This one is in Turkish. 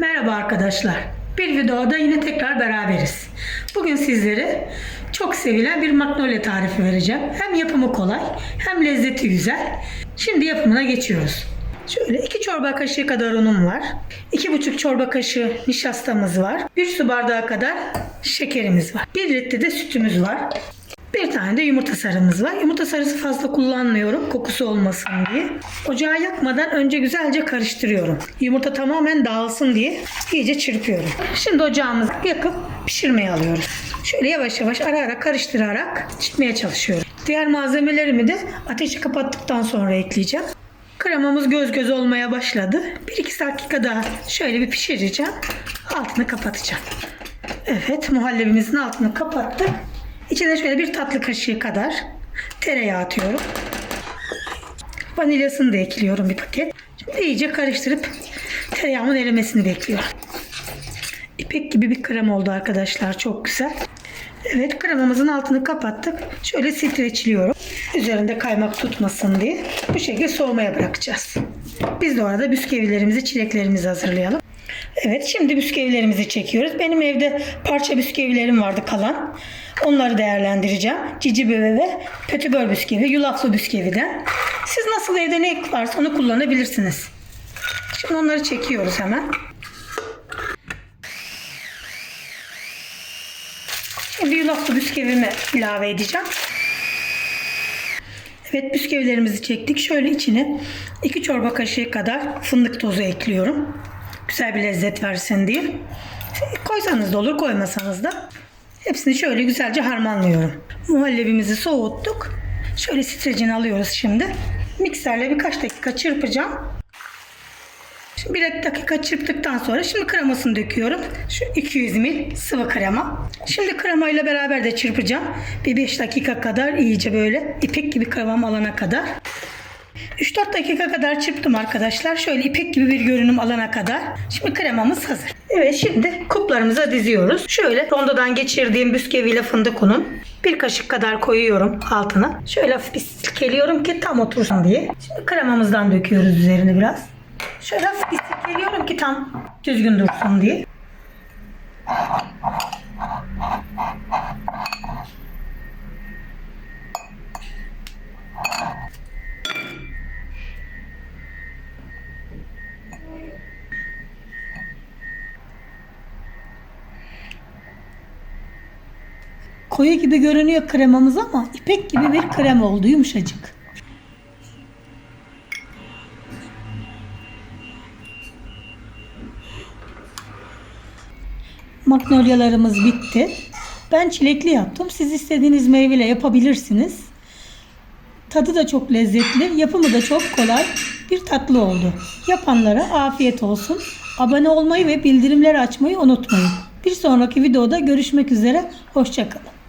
Merhaba arkadaşlar. Bir videoda yine tekrar beraberiz. Bugün sizlere çok sevilen bir magnolia tarifi vereceğim. Hem yapımı kolay hem lezzeti güzel. Şimdi yapımına geçiyoruz. Şöyle 2 çorba kaşığı kadar unum var. 2,5 çorba kaşığı nişastamız var. 1 su bardağı kadar şekerimiz var. 1 litre de sütümüz var. Bir tane de yumurta sarımız var. Yumurta sarısı fazla kullanmıyorum kokusu olmasın diye. Ocağı yakmadan önce güzelce karıştırıyorum. Yumurta tamamen dağılsın diye iyice çırpıyorum. Şimdi ocağımızı yakıp pişirmeye alıyoruz. Şöyle yavaş yavaş ara ara karıştırarak pişirmeye çalışıyorum. Diğer malzemelerimi de ateşi kapattıktan sonra ekleyeceğim. Kremamız göz göz olmaya başladı. 1-2 dakika daha şöyle bir pişireceğim. Altını kapatacağım. Evet muhallebimizin altını kapattık. İçine şöyle bir tatlı kaşığı kadar tereyağı atıyorum. Vanilyasını da ekliyorum bir paket. Şimdi iyice karıştırıp tereyağımın erimesini bekliyorum. İpek gibi bir krem oldu arkadaşlar. Çok güzel. Evet kremamızın altını kapattık. Şöyle streçliyorum. Üzerinde kaymak tutmasın diye. Bu şekilde soğumaya bırakacağız. Biz de orada bisküvilerimizi, çileklerimizi hazırlayalım. Evet şimdi bisküvilerimizi çekiyoruz. Benim evde parça bisküvilerim vardı kalan. Onları değerlendireceğim. Cici bebe ve pötibör bisküvi, yulaflı bisküviden. Siz nasıl evde ne varsa onu kullanabilirsiniz. Şimdi onları çekiyoruz hemen. Şimdi yulaflı bisküvimi ilave edeceğim. Evet bisküvilerimizi çektik. Şöyle içine 2 çorba kaşığı kadar fındık tozu ekliyorum. Güzel bir lezzet versin diye. Koysanız da olur, koymasanız da. Hepsini şöyle güzelce harmanlıyorum. Muhallebimizi soğuttuk. Şöyle streçini alıyoruz şimdi. Mikserle birkaç dakika çırpacağım. Şimdi bir dakika çırptıktan sonra şimdi kremasını döküyorum. Şu 200 ml sıvı krema. Şimdi kremayla beraber de çırpacağım. Bir 5 dakika kadar iyice böyle ipek gibi kremam alana kadar. 3-4 dakika kadar çırptım arkadaşlar. Şöyle ipek gibi bir görünüm alana kadar. Şimdi kremamız hazır. Evet şimdi kuplarımıza diziyoruz. Şöyle rondodan geçirdiğim bisküviyle fındık unun bir kaşık kadar koyuyorum altına. Şöyle hafif bir silkeliyorum ki tam otursun diye. Şimdi kremamızdan döküyoruz üzerine biraz. Şöyle hafif bir silkeliyorum ki tam düzgün dursun diye. Koyu gibi görünüyor kremamız ama ipek gibi bir krem oldu yumuşacık. Magnolyalarımız bitti. Ben çilekli yaptım. Siz istediğiniz meyveyle yapabilirsiniz. Tadı da çok lezzetli, yapımı da çok kolay bir tatlı oldu. Yapanlara afiyet olsun. Abone olmayı ve bildirimleri açmayı unutmayın. Bir sonraki videoda görüşmek üzere. Hoşçakalın.